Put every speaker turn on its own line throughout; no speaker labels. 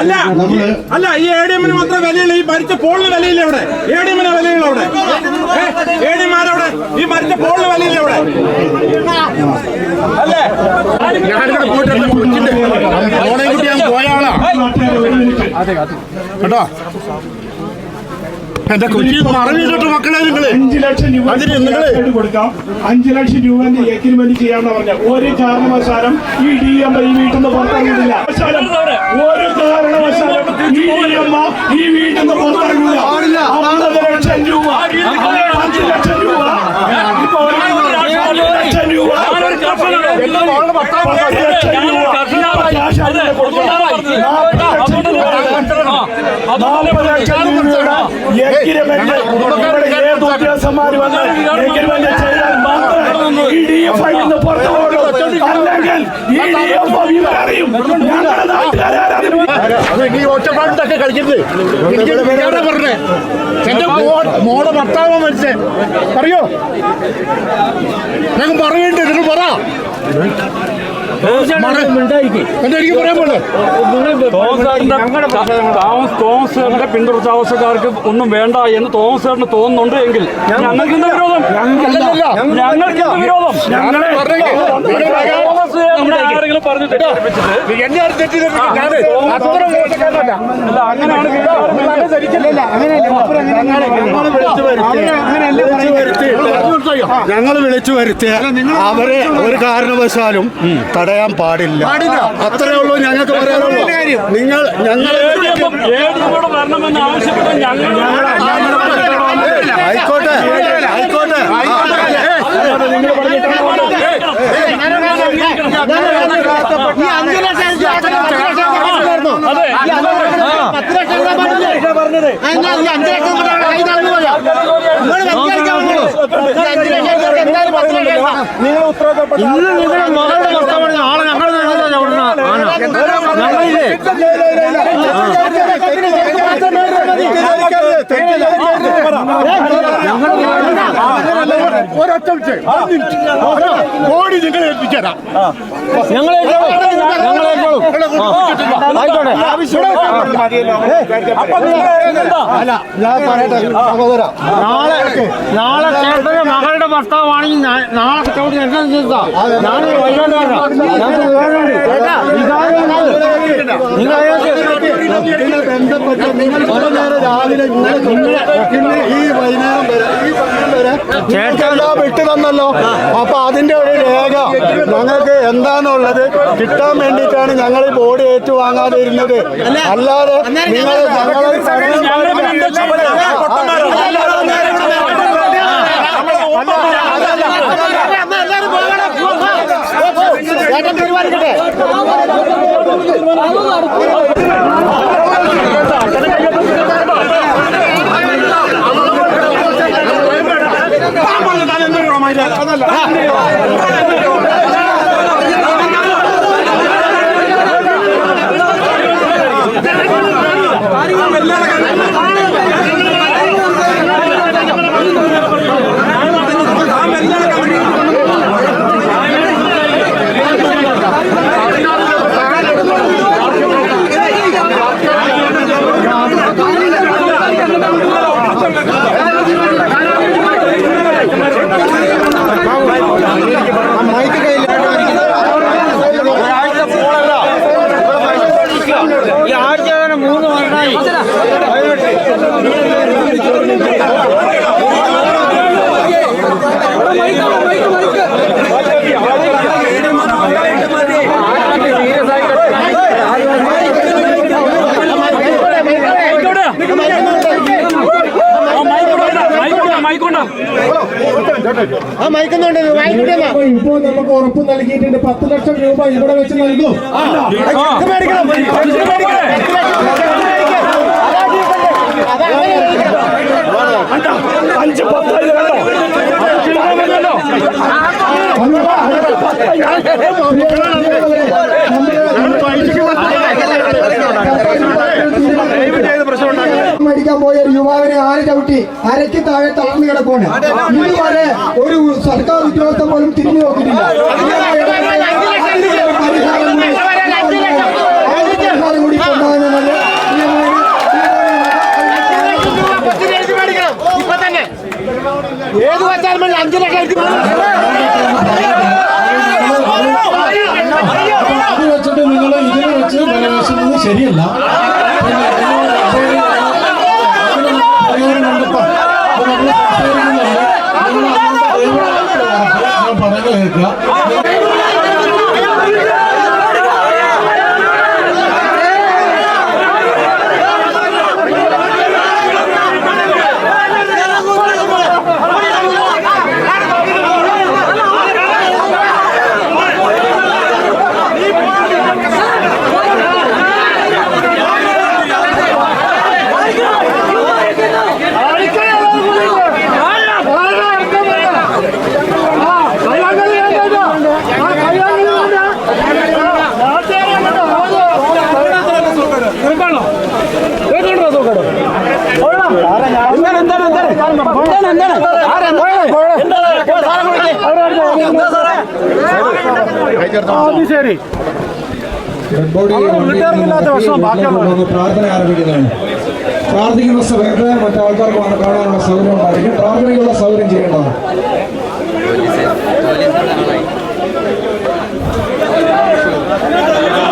അല്ല അല്ല ഈ എ ഡി എമ്മിന് മാത്രം വിലയില്ല ഈ മരിച്ച പോളിന് വിലയില്ല അവിടെ? എ ഡി എമ്മിന് വിലയില്ല അവിടെ? എ ഡി എമാരവിടെ ഈ മരിച്ച പോളിന് വിലയില്ല അവിടെ? അല്ലേ?
ഞാനിവിടെ പോയിട്ട് എന്റെ കൊച്ചിന്റെ പോയ ആളാ. കേട്ടോ? എന്റെ മറവിയിലോട്ട് മക്കളെ നിങ്ങൾ.
അഞ്ചു ലക്ഷം രൂപ
അതിന്
നിങ്ങൾ കൊടുക്കാം. അഞ്ചു ലക്ഷം രൂപന്റെ എഗ്രിമെന്റ് ചെയ്യാന്ന് പറഞ്ഞ ഒരു കാരണവശാലും ഈ ഡി എം ഈ വീട്ടിൽ നിന്ന് പുറത്തിറങ്ങുന്നില്ല. ഒരു കാരണവശാലും ഈ ഡി എം ഈ വീട്ടിൽ നിന്ന് പുറത്തിറങ്ങുന്നില്ല. അമ്പത് ലക്ഷം രൂപ. അഞ്ച് ലക്ഷം രൂപ. ലക്ഷം രൂപ. രൂപ. നാൽപ്പത് ലക്ഷം രൂപയുടെ എഗ്രിമെന്റ് ഇവിടെ ഏത് ഉദ്യോഗസ്ഥന്മാർ വന്ന് എഗ്രിമെന്റ് ചെയ്താൽ മാത്രമേ ഈ ഡി എഫ് ഐ നിന്ന് പുറത്തു പോകുള്ളൂ അല്ലെങ്കിൽ ഈ ഡി എഫ് ഐ ഇവരറിയും ഞങ്ങളുടെ നാട്ടുകാരും
അത് നീ ഒറ്റപ്പാടിട്ടൊക്കെ കളിക്കരുത്. എനിക്ക് പറഞ്ഞേ. എന്റെ മോടെ ഭർത്താവ് മരിച്ചേ. അറിയോ ഞങ്ങൾ പറയണ്ടേ നിങ്ങൾ പറ.
തോമസ് സാറിന്റെ പിന്തുടർച്ച ആവശ്യക്കാർക്ക് ഒന്നും വേണ്ട എന്ന് തോമസ് സാറിന് തോന്നുന്നുണ്ട് എങ്കിൽ ഞങ്ങൾക്ക് എന്താ വിരോധം? ഞങ്ങൾക്ക് വിരോധം
ഞങ്ങളെ
ആരെങ്കിലും.
ഞങ്ങൾ വിളിച്ചു വരുത്തിയ അവരെ ഒരു കാരണവശാലും തടയാൻ പാടില്ല അത്രേ ഉള്ളൂ ഞങ്ങൾക്ക് പറയാനുള്ളൂ നിങ്ങൾ ഞങ്ങൾ
ആവശ്യപ്പെട്ട് ഞങ്ങൾ
ആയിക്കോട്ടെ ഒരൊറ്റ വിട്ട് ലക്ഷം നിങ്ങൾ ഏൽപ്പിച്ചേരാം അല്ല ഞാൻ പറയട്ടെ. സഹോദര.
നാളെ നാളെ ചേട്ടന്റെ മകളുടെ ഭർത്താവാണെങ്കിൽ നാളെ ചോദ്യം എന്നെ നിർത്താം. ഞാൻ ഞങ്ങൾക്ക്. വികാരമുണ്ട്. നിങ്ങൾ
ഇതിനെ ബന്ധപ്പെട്ട് നിങ്ങൾ ഇത്ര നേരം രാവിലെ ഇന്നലെ തൊട്ട് ഇന്ന് ഈ വൈകുന്നേരം വരെ ഈ സമയം വരെ ചേട്ടനെല്ലാം വിട്ടു തന്നല്ലോ? അപ്പൊ അതിന്റെ ഒരു രേഖ ഞങ്ങൾക്ക് എന്താണുള്ളത് കിട്ടാൻ വേണ്ടിയിട്ടാണ് ഞങ്ങൾ ഈ ബോഡി ഏറ്റുവാങ്ങാതെ ഇരുന്നത് അല്ലാതെ നിങ്ങൾ ഞങ്ങളെ
ഈ 来都来
了。
ഇപ്പോൾ നമുക്ക് ഉറപ്പ് നൽകിയിട്ടുണ്ട് പത്ത് ലക്ഷം രൂപ ഇവിടെ വെച്ച് നൽകും
അഞ്ച് പത്ത് ഇത് കണ്ടോ
പിടിക്കാൻ പോയ ഒരു യുവാവിനെ ആന ചവിട്ടി അരയ്ക്ക് താഴെ തളർന്നു കിടക്കുകയാണ് ഇതുവരെ ഒരു സർക്കാർ ഉദ്യോഗസ്ഥ പോലും തിരിഞ്ഞു നോക്കിയിട്ടില്ല പരിഹാരം കൂടി കൊണ്ടുവന്നത്
ഏത് വച്ചാലും അഞ്ചു ലക്ഷം
വെച്ചിട്ട് നിങ്ങൾ ഇതിനെ വെച്ച് ശരിയല്ല പിന്നെ ഇതിനോട് അതിനുള്ള പരിഹാരം കണ്ടെത്താം. അത് നമ്മൾ സംസാരിക്കുന്നുണ്ട്. നിങ്ങൾ അതുകൊണ്ട് ദയവായി ഞാൻ പറയുന്നത് കേൾക്കുക
ശരി.
പ്രാർത്ഥന ആരംഭിക്കുന്നതാണ്. പ്രാർത്ഥിക്കുന്ന സമയത്ത് മറ്റാൾക്കാർക്ക് വന്ന് കാണാനുള്ള സൗകര്യം ഉണ്ടായിരിക്കും പ്രാർത്ഥനയ്ക്കുള്ള സൗകര്യം ചെയ്യേണ്ടതാണ്.
അടിച്ചൊതുക്കിട്ട്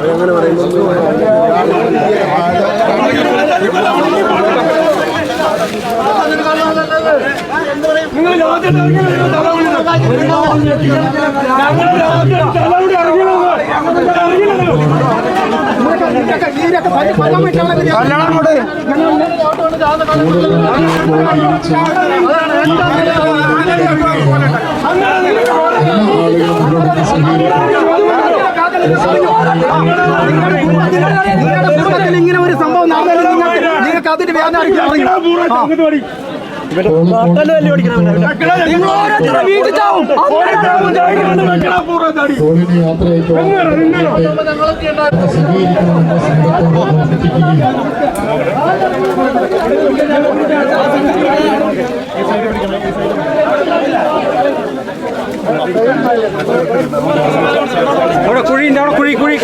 അവരങ്ങനെ പറയുമ്പോൾ ഇങ്ങനെ ഒരു സംഭവം നിങ്ങൾക്ക് അതിന്റെ വേദന
ടോളിന് യാത്രയ്ക്ക്
ওরা কুড়ি ওরা কুড়ি কুড়ি।